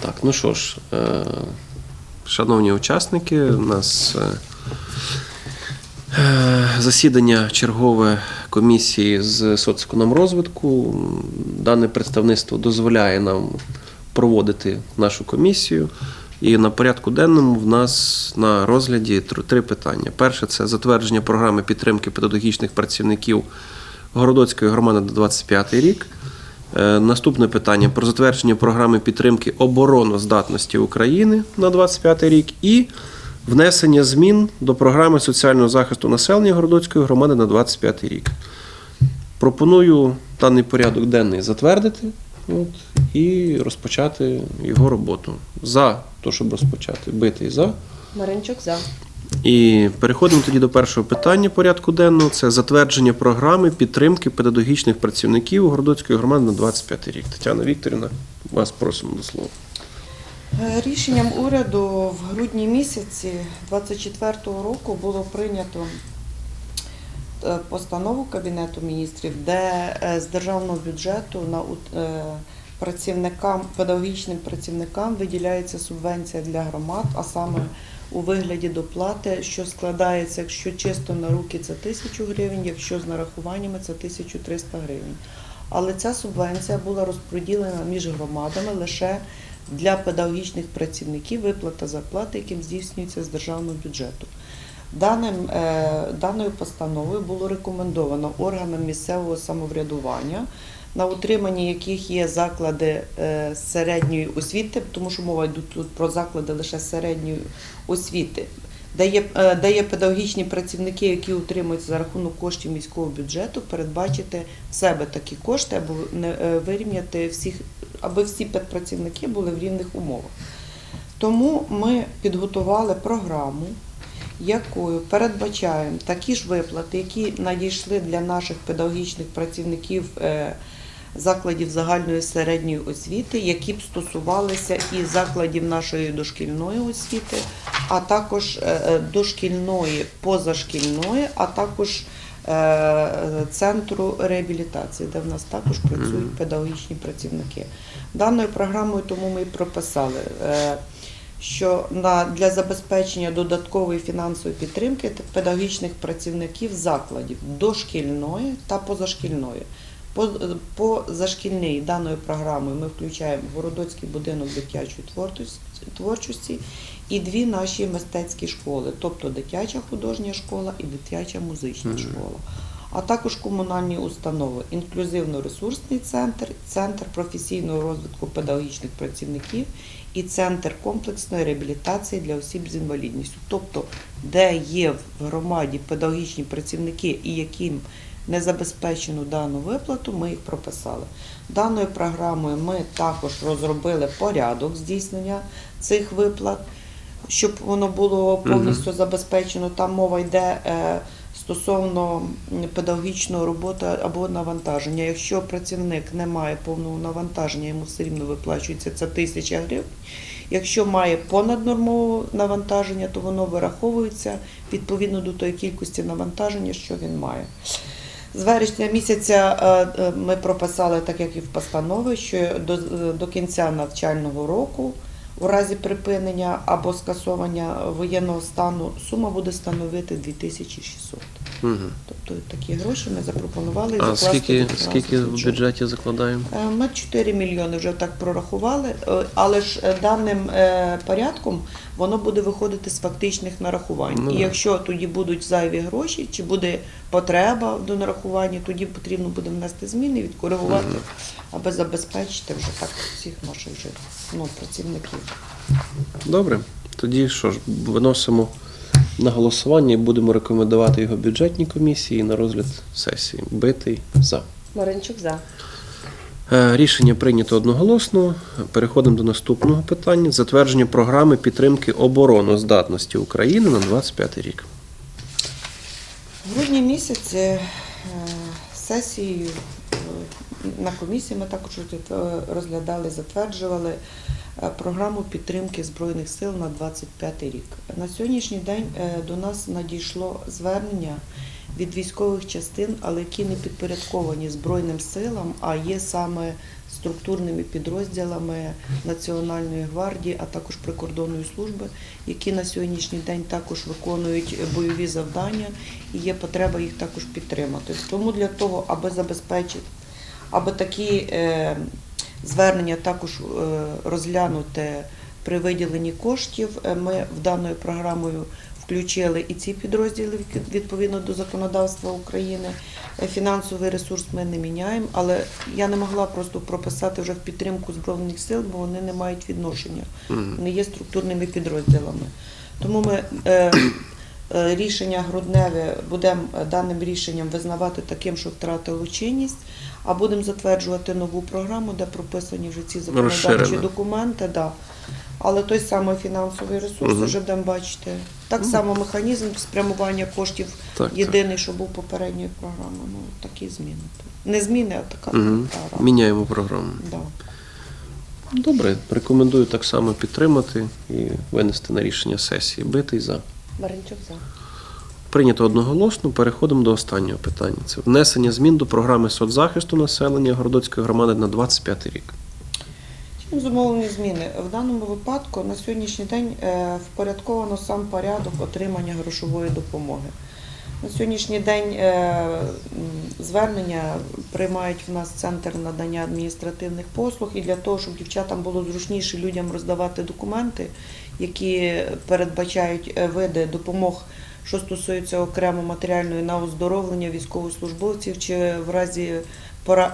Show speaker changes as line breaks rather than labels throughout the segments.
Так, ну що ж, е, шановні учасники, у нас е, е, засідання чергове комісії з соцекономрозвитку. Дане представництво дозволяє нам проводити нашу комісію. І на порядку денному в нас на розгляді тр- три питання. Перше це затвердження програми підтримки педагогічних працівників Городоцької громади на 25 рік. Е, Наступне питання про затвердження програми підтримки обороноздатності України на 25 рік і внесення змін до програми соціального захисту населення Городоцької громади на 25 рік. Пропоную даний порядок денний затвердити от, і розпочати його роботу. За те, щоб розпочати, битий за.
Маринчук за.
І переходимо тоді до першого питання порядку денного. Це затвердження програми підтримки педагогічних працівників Городоцької громади на 25 рік. Тетяна Вікторівна, вас просимо до слова.
Е, Рішенням уряду в грудні місяці 24-го року було прийнято е, постанову Кабінету міністрів, де е, з державного бюджету на працівникам, педагогічним працівникам виділяється субвенція для громад, а саме у вигляді доплати, що складається, якщо чисто на руки це тисячу гривень, якщо з нарахуваннями це 1300 гривень. Але ця субвенція була розподілена між громадами лише для педагогічних працівників виплата зарплати, яким здійснюється з державного бюджету. Даним, е, даною постановою було рекомендовано органам місцевого самоврядування, на утриманні яких є заклади е, середньої освіти, тому що мова йде тут про заклади лише середньої освіти, е, де є педагогічні працівники, які утримуються за рахунок коштів міського бюджету, передбачити в себе такі кошти або е, вирівняти всіх, аби всі педпрацівники були в рівних умовах. Тому ми підготували програму, якою передбачаємо такі ж виплати, які надійшли для наших педагогічних працівників закладів загальної середньої освіти, які б стосувалися і закладів нашої дошкільної освіти, а також е, е, дошкільної, позашкільної, а також е, центру реабілітації, де в нас також працюють педагогічні працівники. Даною програмою тому ми і прописали. що для забезпечення додаткової фінансової підтримки педагогічних працівників закладів дошкільної та позашкільної. По, по зашкільній даною програмою ми включаємо Городоцький будинок дитячої творчості- творчості і дві наші мистецькі школи, тобто дитяча художня школа і дитяча музична школа. А також комунальні установи, інклюзивно-ресурсний центр, центр професійного розвитку педагогічних працівників і центр комплексної реабілітації для осіб з інвалідністю. Тобто, де є в громаді педагогічні працівники і яким не забезпечено дану виплату, ми їх прописали. Даною програмою ми також розробили порядок здійснення цих виплат, щоб воно було повністю забезпечено. Там мова йде е, стосовно педагогічної роботи або навантаження. Якщо працівник не має повного навантаження, йому все рівно виплачується це тисяча гривень. Якщо має понаднормове навантаження, то воно вираховується відповідно до тої кількості навантаження, що він має. З вересня місяця е, е, ми прописали, так як і в постанові, що до, е, до кінця навчального року, у разі припинення або скасування воєнного стану, сума буде становити 2600.
Угу.
Тобто такі гроші ми запропонували
А
закласти
скільки, скільки в бюджеті закладаємо?
Е, Ми 4 мільйони вже так прорахували, е, але ж е, даним порядком воно буде виходити з фактичних нарахувань.
Ну,
І якщо тоді будуть зайві гроші, чи буде потреба до нарахування, тоді потрібно буде внести зміни, відкоригувати,
Мгм.
аби забезпечити вже так всіх наших вже, ну, працівників.
Добре. Тоді що ж, виносимо на голосування і будемо рекомендувати його бюджетній комісії на розгляд сесії. Битий за.
Маринчук за.
Е, Рішення прийнято одноголосно. Переходимо до наступного питання: затвердження програми підтримки обороноздатності України на 25 рік.
В грудні місяці е, сесією е, на комісії ми також розглядали, затверджували е, програму підтримки Збройних сил на 25 рік. На сьогоднішній день е, до нас надійшло звернення від військових частин, але які не підпорядковані Збройним силам, а є саме структурними підрозділами Національної гвардії, а також прикордонної служби, які на сьогоднішній день також виконують бойові завдання і є потреба їх також підтримати. Тому для того, аби забезпечити, аби такі е, звернення також е, розглянути при виділенні коштів, е, ми в даною програмою включили і ці підрозділи відповідно до законодавства України. Фінансовий ресурс ми не міняємо, але я не могла просто прописати вже в підтримку збройних сил, бо вони не мають відношення, вони є структурними підрозділами. Тому ми рішення грудневе будемо е, даним рішенням визнавати таким, що втратило чинність, а будемо затверджувати нову програму, де прописані вже ці законодавчі
Розширено.
документи. Да. Але той самий фінансовий ресурс
Мгм.
вже будемо бачити. Так само механізм спрямування коштів
Так, так.
єдиний, що був попередньої програми. Ну, такі зміни. Не зміни, а така
Мгм.
програма.
Міняємо програму.
Да.
Добре, рекомендую так само підтримати і винести на рішення сесії. Битий за.
Маринчук за.
Прийнято одноголосно. Переходимо до останнього питання. Це внесення змін до програми соцзахисту населення Городоцької громади на 25 рік.
Чим зумовлені зміни? В даному випадку на сьогоднішній день е, впорядковано сам порядок отримання грошової допомоги. На сьогоднішній день е, звернення приймають в нас центр надання адміністративних послуг, і для того, щоб дівчатам було зручніше людям роздавати документи, які передбачають е, види допомог, що стосуються окремо матеріальної на оздоровлення військовослужбовців, чи в разі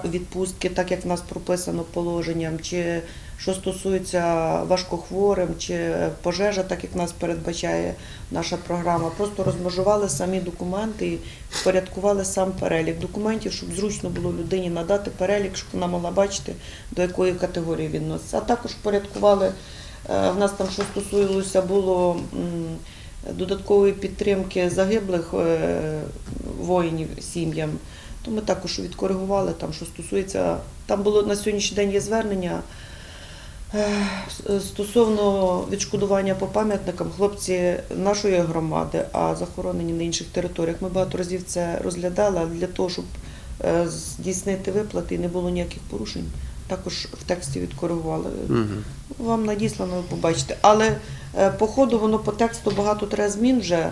відпустки, так як в нас прописано положенням, чи що стосується важкохворим, чи пожежа, так як нас передбачає наша програма. Просто розмежували самі документи і впорядкували сам перелік документів, щоб зручно було людині надати перелік, щоб вона могла бачити, до якої категорії відноситься. А також впорядкували е, в нас там, що стосується було. Додаткової підтримки загиблих е, воїнів сім'ям, то ми також відкоригували там, що стосується. Там було на сьогоднішній день є звернення стосовно відшкодування по пам'ятникам хлопці нашої громади, а захоронені на інших територіях. Ми багато разів це розглядали, але для того, щоб е, здійснити виплати і не було ніяких порушень, також в тексті відкоригували.
Угу.
Вам надіслано, ви побачите. Але е, по ходу воно по тексту багато треба змін вже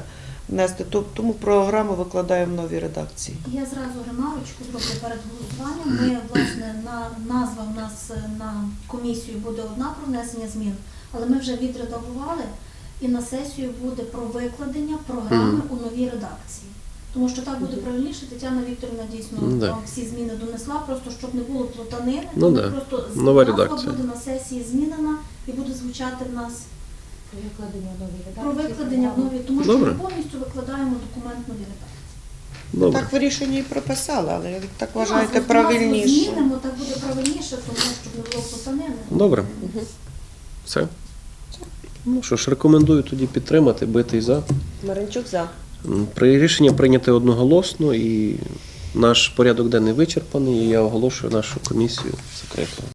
внести, то- тому програму викладаємо в новій редакції.
Я зразу ремарочку зроблю перед голосуванням. Ми, власне, на назва в нас е, на комісію буде одна про внесення змін, але ми вже відредагували і на сесію буде про викладення програми у новій редакції. Тому що так буде правильніше, Тетяна Вікторівна дійсно
Ну, да.
всі зміни донесла, просто щоб не було плутанини,
Ну, да.
просто
Нова редакція.
буде на сесії змінена і буде звучати в нас
викладення в новій редакції.
про викладення в новій, тому що
Добре.
ми повністю викладаємо документ в новій редакції.
Добре.
Так в рішенні і прописали, але як так вважаєте
назву
правильніше.
Змінимо, так буде правильніше, тому щоб не було плутанини.
Добре. Все. Ну що ж, рекомендую тоді підтримати, битий за.
Маринчук за.
М, При рішення прийняте одноголосно і наш порядок денний вичерпаний. І я оголошую нашу комісію закритою.